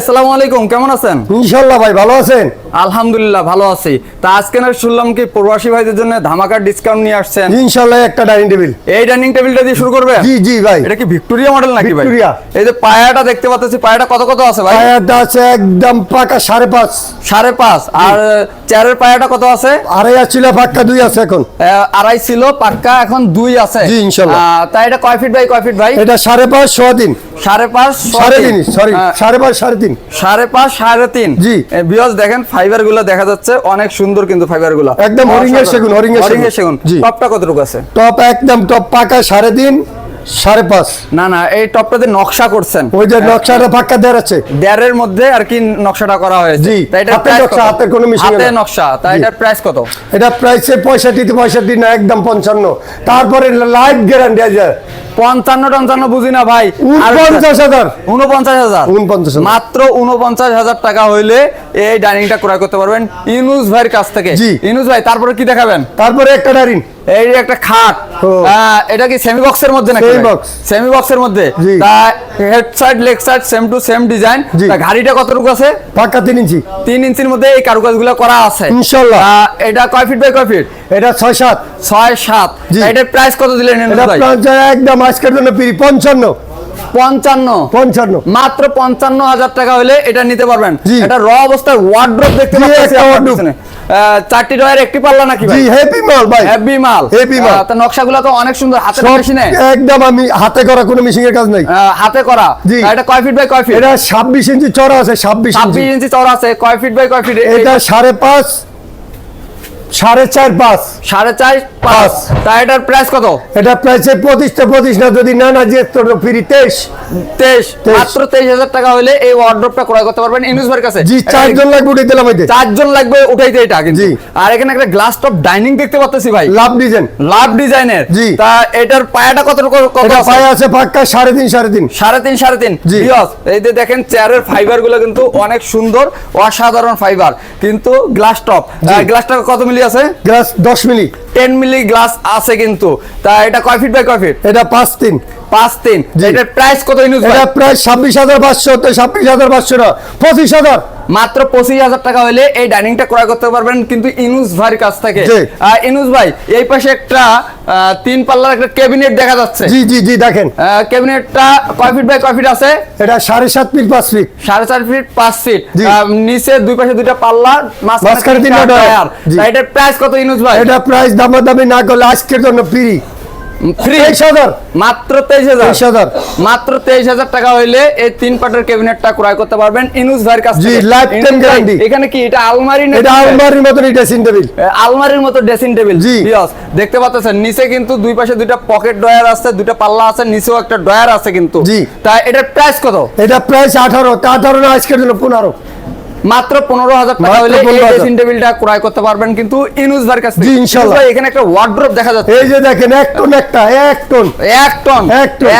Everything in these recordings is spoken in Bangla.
আসসালামু আলাইকুম কেমন আছেন? ইনশাল্লাহ ভাই ভালো আছেন? আলহামদুলিল্লাহ ভালো আছি। তা আজকে না শুনলাম কি প্রবাসী ভাইদের জন্য ধামাকার ডিসকাউন্ট নিয়ে আসছেন? ইনশাল্লাহ একটা ডাইনিং টেবিল এই ডাইনিং টেবিলটা দিয়ে শুরু করবে? জি জি ভাই। এটা কি ভিক্টোরিয়া মডেল নাকি ভাই? ভিক্টোরিয়া। এই যে পায়াটা দেখতে পাচ্ছি পায়াটা কত কত আছে ভাই? পায়াটা আছে একদম পাকা সাড়ে পাঁচ। সাড়ে পাঁচ। আর চেয়ারের পায়াটা কত আছে? আড়াই ছিল পাক্কা দুই আছে এখন। আড়াই ছিল পাক্কা এখন দুই আছে। জি, ইনশাল্লাহ। আহ, তা এটা কয় ফিট বাই কয় ফিট ভাই? এটা সাড়ে পাঁচ ছ দিন। সাড়ে পাঁচ ছয় সাড়ে তিন। তিন সরি সাড়ে পাঁচ সাড়ে তিন। সাড়ে পাঁচ সাড়ে তিন। জি। বিয়স দেখেন ফাইবারগুলো দেখা যাচ্ছে অনেক সুন্দর কিন্তু ফাইবারগুলো একদম হরিঙ্গের সেগুন, হরিঙ্গের সেগুন। সেগুন। টপটা কতটুকু আছে? টপ একদম টপ পাকা সাড়ে তিন সাড়ে পাঁচ। না না এই টপটাতে নকশা করছেন। ওই যে নকশাটা পাক্কা দেড় আছে। দেয়ারের মধ্যে আর কি নকশা করা হয়েছে। জি, হাতের নকশা, হাতের কোনো হাতের নকশা তা এটার প্রাইস কত? এটা প্রাইসে পঁয়ষট্টি পঁয়ষট্টি না একদম পঞ্চান্ন। তারপরে লাইফ গ্যারান্টি আছে। পঞ্চান্ন টঞ্চান্ন বুঝি না ভাই। উনপঞ্চাশ হাজার। উনপঞ্চাশ হাজার। উনপঞ্চাশ মাত্র উনপঞ্চাশ হাজার টাকা হইলে এই ডাইনিংটা ক্রয় করতে পারবেন ইনুস ভাইয়ের কাছ থেকে। ইনুস ভাই তারপরে কি দেখাবেন? তারপরে একটা ডাইনিং এই একটা খাট। এটা কি সেমি বক্সের মধ্যে নাকি। সেমি বক্সের মধ্যে। তা head side leg side same to same design. গাড়িটা কতটুকু আছে? পাক্কা তিন ইঞ্চি। ইঞ্চির মধ্যে এই কারুকাজগুলো করা আছে। এটা কয় ফিট বাই কয় ফিট এটা ছয় সাত। ছয় সাত। এটার প্রাইস কত দিলেন একদম আজকের জন্য পিরি পঞ্চান্ন। পঞ্চান্ন। পঞ্চান্ন। মাত্র পঞ্চান্ন হাজার টাকা হলে এটা নিতে পারবেন। এটা র অবস্থায় ওয়ার্ড্রপ দেখতে চারটি ডয়ের একটি পাল্লা নাকি জি হেভি মাল ভাই। হেভি মাল। Heavy মাল। তা নকশাগুলো তো অনেক সুন্দর। হাতে মেশিনে একদম আমি হাতে করা কোনো মেশিং এর কাজ নাই। হাতে করা। জি। এটা কয় ফিট বাই কয় ফিট এটা ছাব্বিশ ইঞ্চি চড়া আছে ইঞ্চি। ছাব্বিশ ইঞ্চি চওড়া আছে। কয় ফিট বাই কয় ফিট এটা সাড়ে পাঁচ সাড়ে চার পাঁচ। সাড়ে চার পাঁচ। তা এটার প্রাইস কত? এটা প্রায় পঁচিশটা পঁচিশ না যদি না না যে ফ্রি তেইশ। তেইশ। তেইশ। মাত্র তেইশ হাজার টাকা হলে এই ওয়ার্ড্রপটা ক্রয় করতে পারবেন ইনুস ভাইয়ের কাছে। জি চারজন লাগবে উঠে দিলাম চারজন লাগবে উঠাইতে এটা জি। আর এখানে একটা গ্লাস টপ ডাইনিং দেখতে পাচ্ছি ভাই। লাভ ডিজাইন। লাভ ডিজাইনের। জি। তা এটার পায়াটা কত কত এটা আছে? পাক্কা সাড়ে তিন সাড়ে তিন। সাড়ে তিন সাড়ে তিন। জি। এই যে দেখেন চেয়ারের ফাইবারগুলো কিন্তু অনেক সুন্দর অসাধারণ ফাইবার কিন্তু গ্লাস টপ গ্লাসটা কত মিলি আছে? গ্লাস দশ মিলি। টেন মিলি গ্লাস আছে কিন্তু। তা এটা কয় ফিট বাই কয় ফিট? এটা পাঁচ তিন। পাঁচ তিন। এটার প্রাইস কত ইউজ এটা প্রায় ছাব্বিশ হাজার পাঁচশো তো ছাব্বিশ হাজার পাঁচশো না পঁচিশ হাজার। মাত্র পঁচিশ হাজার টাকা হলে এই ডাইনিংটা ক্রয় করতে পারবেন কিন্তু ইনুস ভাইয়ের কাছ থেকে। ইনুস ভাই এই পাশে একটা তিন পাল্লার একটা ক্যাবিনেট দেখা যাচ্ছে। জি জি জি দেখেন। ক্যাবিনেটটা কয় ফিট বাই কয় ফিট আছে? এটা সাড়ে সাত ফিট পাঁচ ফিট। সাড়ে চার ফিট পাঁচ ফিট। নিচে দুই পাশে দুইটা পাল্লা মাঝখানে তিনটা ডয়ার। এটার প্রাইস কত ইনুস ভাই? এটা প্রাইস দামাদামি না করলে আজকের জন্য ফ্রি মাত্র তেইশ হাজার। মাত্র তেইশ হাজার টাকা হইলে এই তিন পাটের ক্যাবিনেটটা ক্রয় করতে পারবেন ইনুস ভাইয়ের কাছ জি, থেকে। lifetime ইনুস ভাই, guarantee। এখানে কি এটা আলমারি এটা আলমারির মতন ড্রেসিং টেবিল আলমারির মতো ড্রেসিং টেবিল জি। দেখতে পাচ্ছেন নিচে কিন্তু দুই পাশে দুইটা পকেট ডয়ার আছে দুইটা পাল্লা আছে নিচেও একটা ডয়ার আছে কিন্তু। জি। তাই এটার প্রাইস কত? এটা প্রাইস আঠারো আঠারো আজকের জন্য পনেরো। মাত্র পনেরো হাজার টাকা হলে এই 15,000 ড্রেসিং টেবিলটা ক্রয় করতে পারবেন কিন্তু ইনুস ভাইয়ের কাছ জি, ভাই, এখানে একটা ওয়ার্ড্রপ দেখা যাচ্ছে। এই যে দেখেন এক টন একটা এক টন। এক টন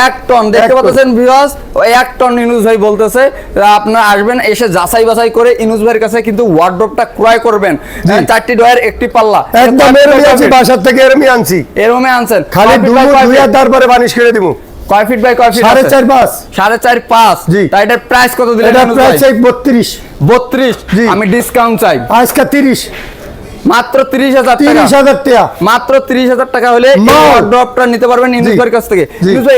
এক টন। দেখতে পাচ্ছেন ভিউয়ার্স ওই এক টন ইনুস ভাই বলতেছে আপনারা আসবেন এসে যাচাই বাছাই করে ইনুস ভাইয়ের কাছে কিন্তু ওয়ার্ড্রপটা ক্রয় করবেন। হ্যাঁ, চারটি ডয়ের একটি পাল্লা। একদম এরমি আনছি বাসার থেকে এরমি আনছি। এরমে আনছেন। খালি দুমু feet? তারপরে বানিশ করে দিব কয় ফিট বাই কয় ফিট সাড়ে চার পাঁচ। সাড়ে চার পাঁচ। জি। তা এটার প্রাইস কত দিলেন এটা ইনুস প্রাইস ভাই? বত্রিশ। বত্রিশ? জি। আমি ডিসকাউন্ট চাই। আজকে তিরিশ। মাত্র তিরিশ হাজার তিরিশ হাজার টাকা। মাত্র তিরিশ হাজার টাকা হলে ড্রপটা নিতে পারবেন ইনুস জি। কাছ থেকে।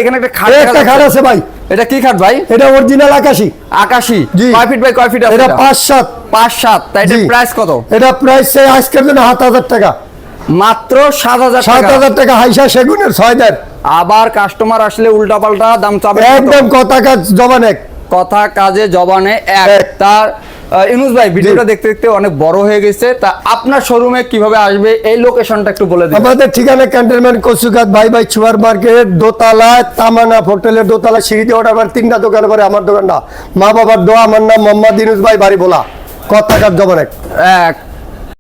এখানে একটা খাট একটা খাট আছে ভাই। এটা কি খাট ভাই? এটা অরিজিনাল আকাশি। আকাশি। কয় ফিট বাই কয় ফিট আছে এটা? পাঁচ সাত। পাঁচ সাত। তাই এটার প্রাইস কত? এটা প্রাইস সেই আজকের জন্য সাত হাজার টাকা। মাত্র সাত হাজার সাত হাজার টাকা হাইসা সেগুনের ছয় দেড় আবার কাস্টমার আসলে উল্টা পাল্টা দাম চাবে একদম কথা কাজ জবান এক। কথা কাজে জবানে এক। তার ইনুস ভাই ভিডিওটা দেখতে দেখতে অনেক বড় হয়ে গেছে। তা আপনার শোরুমে কীভাবে আসবে? এই লোকেশনটা একটু বলে দিন। আমাদের ঠিকানা ক্যান্টনমেন্ট কচুঘাট ভাই ভাই সুপার মার্কেট দোতলা তামানা হোটেলের দোতলা সিঁড়িতে ওঠার পর তিনটা দোকান করে আমার দোকানটা। মা বাবার দোয়া আমার নাম মোহাম্মদ ইনুস ভাই বাড়ি বলা কথা কাজ জবান এক। এক।